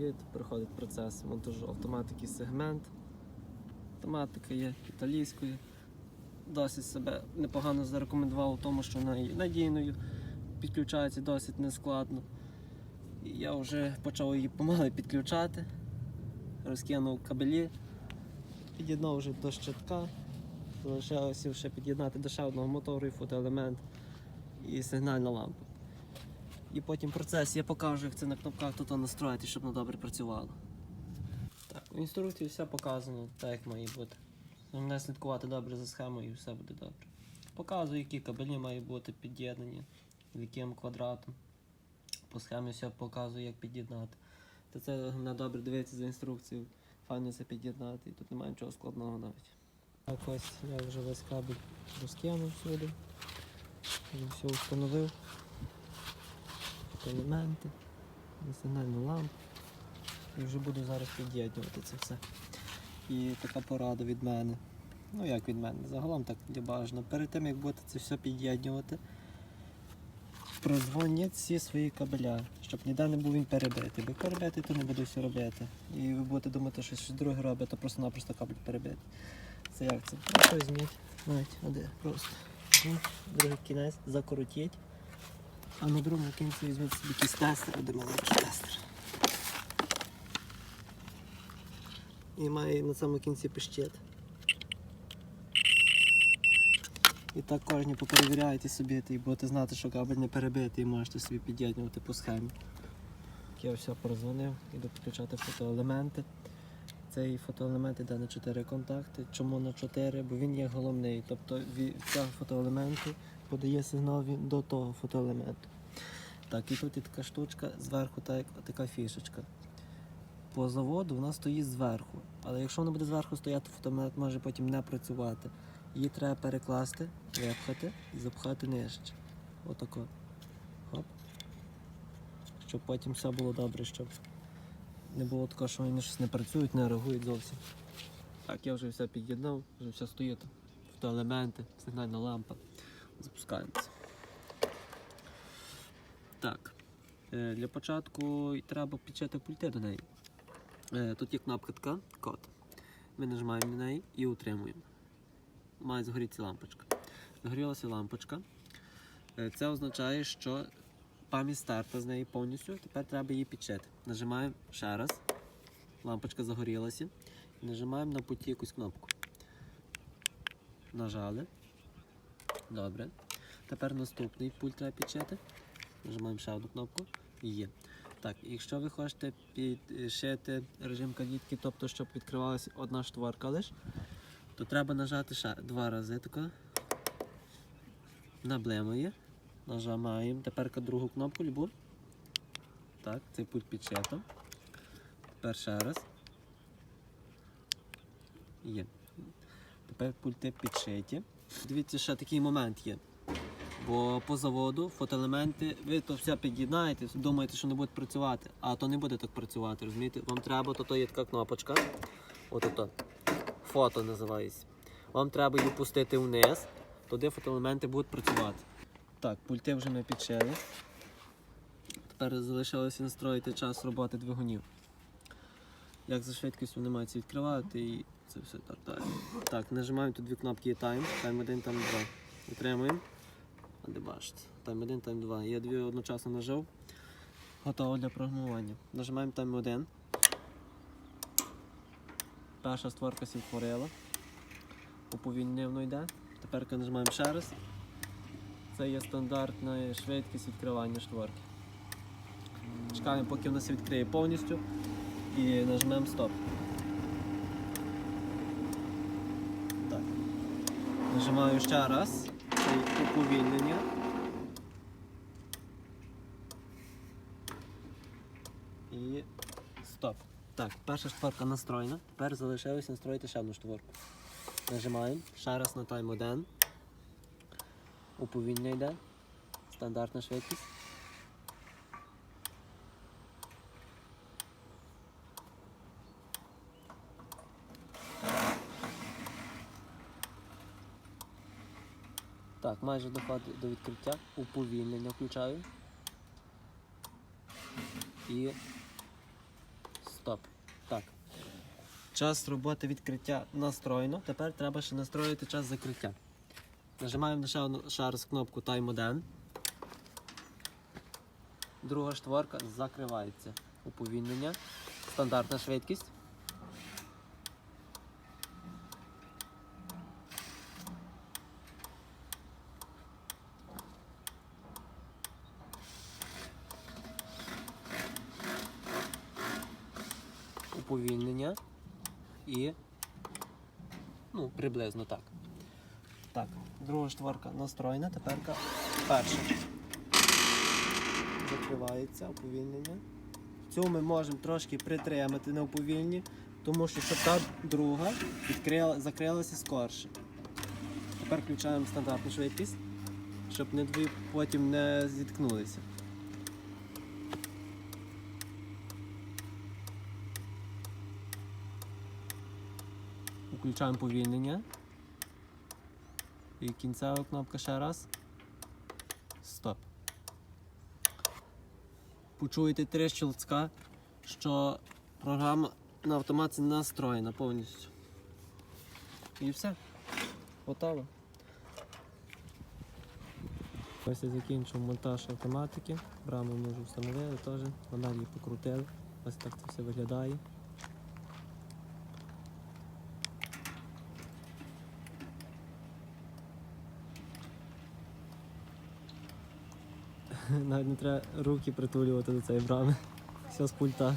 привіт! Приходить процес монтажу автоматики сегмент. Автоматика є італійською. Досить себе непогано зарекомендував у тому, що вона є надійною, підключається досить нескладно. Я вже почав її помалу підключати, розкинув кабелі, під'єднав вже до щитка. Залишилося ще під'єднати до ще одного мотору і фотоелемент і сигнальна лампа. І потім процес я покажу, як це на кнопках тут настроїти, щоб воно добре працювало. Так, в інструкції все показано так, як має бути. Головне слідкувати добре за схемою і все буде добре. Показую, які кабелі мають бути під'єднані, яким квадратом. По схемі все показую, як під'єднати. Та це головне добре дивитися за інструкцією, файно це під'єднати, і тут немає нічого складного навіть. Так ось я вже весь кабель розкинув сюди. Вже все встановив. Елементи, сигнальну лампу. І вже буду зараз під'єднувати це все. І така порада від мене. Ну як від мене, загалом так є бажано. Перед тим як будете це все під'єднувати, прозвоніть всі свої кабеля, щоб ніде не був він перебитий. Бо перебитий, то не буду все робити. І ви будете думати, що щось друге робите, а просто-напросто кабель перебитий. Це як це? Просто візьміть, навіть один просто. Другий кінець, закрутіть. А на другому кінці візьміть собі якийсь тестер, де маленький тестер. І має на самому кінці пищет. І так кожні поперевіряйте собі і будете знати, що кабель не перебитий і можете собі під'єднувати по схемі. Я все прозвонив, іду підключати фотоелементи. Цей фотоелемент йде на 4 контакти. Чому на 4? Бо він є головний. Тобто від цього фотоелементу подає сигнал він до того фотоелементу. Так, і тут є така штучка, зверху так, така фішечка. По заводу вона стоїть зверху. Але якщо вона буде зверху стояти, фотоелемент може потім не працювати. Її треба перекласти, випхати і запхати нижче. Отако. Хоп. Щоб потім все було добре, щоб не було такого, що вони щось не працюють, не реагують зовсім. Так, я вже все під'єднав, вже все стоїть. Фотоелементи, сигнальна лампа. Запускаємося. Так. е, Для початку треба підчати пульти до неї. Е, Тут є кнопка така, код. Ми нажимаємо на неї і утримуємо. Має згоріти лампочка. Загорілася лампочка. Е, Це означає, що пам'ять старта з неї повністю. Тепер треба її підчити. Нажимаємо ще раз. Лампочка загорілася. Нажимаємо на путі якусь кнопку. Нажали. Добре. Тепер наступний пульт треба підчити. Нажимаємо ще одну кнопку. Є. Так, якщо ви хочете підшити режим калітки, тобто щоб відкривалася одна штворка лише, то треба нажати ще два рази тако. Наблимує. Нажимаємо. Тепер другу кнопку любу. Так, цей пульт підшито. Тепер ще раз. Є. Тепер пульти підшиті. Дивіться, ще такий момент є. Бо по заводу фотоелементи, ви то все під'єднаєте, думаєте, що не буде працювати, а то не буде так працювати, розумієте? Вам треба, то, то є така кнопочка. От ото. Фото називається. Вам треба її пустити вниз, туди фотоелементи будуть працювати. Так, пульти вже ми підшили. Тепер залишилося настроїти час роботи двигунів. Як за швидкістю вони мають відкривати і це все так далі. Так, нажимаємо тут дві кнопки Time, Time 1, Time 2. Утримуємо. А де бачите? Time 1, Time 2. Я дві одночасно нажав. Готово для програмування. Нажимаємо Time 1. Перша створка відтворила. Уповільнено йде. Тепер нажимаємо ще раз. Це є стандартна швидкість відкривання шторки. Чекаємо, поки в нас відкриє повністю і нажмемо стоп. Так. Нажимаю ще раз. Уповільнення. І стоп. Так, перша штворка настроєна. Тепер залишилося настроїти ще одну штворку. Нажимаємо ще раз на тайм 1. Уповільнення йде. Стандартна швидкість. Так, майже доходить до відкриття. Уповільнення включаю. І Стоп. Так. Час роботи відкриття настроєно. Тепер треба ще настроїти час закриття. Нажимаємо на ще, ще раз кнопку Time 1. Друга штворка закривається. Уповільнення. Стандартна швидкість. Уповільнення і ну, приблизно так. Так, друга штворка настроєна, тепер перша. Закривається уповільнення. Цю ми можемо трошки притримати на уповільні, тому що щоб та друга відкрила, закрилася скорше. Тепер включаємо стандартну швидкість, щоб не дві потім не зіткнулися. Включаємо повільнення. І кінцева кнопка ще раз. Стоп. Почуєте три щелчка, що програма на автоматі настроєна повністю. І все. Готово. Ось я закінчив монтаж автоматики. Браму ми вже встановили теж. Вона її покрутили. Ось так це все виглядає. Навіть не треба руки притулювати до цієї брами. Все з пульта.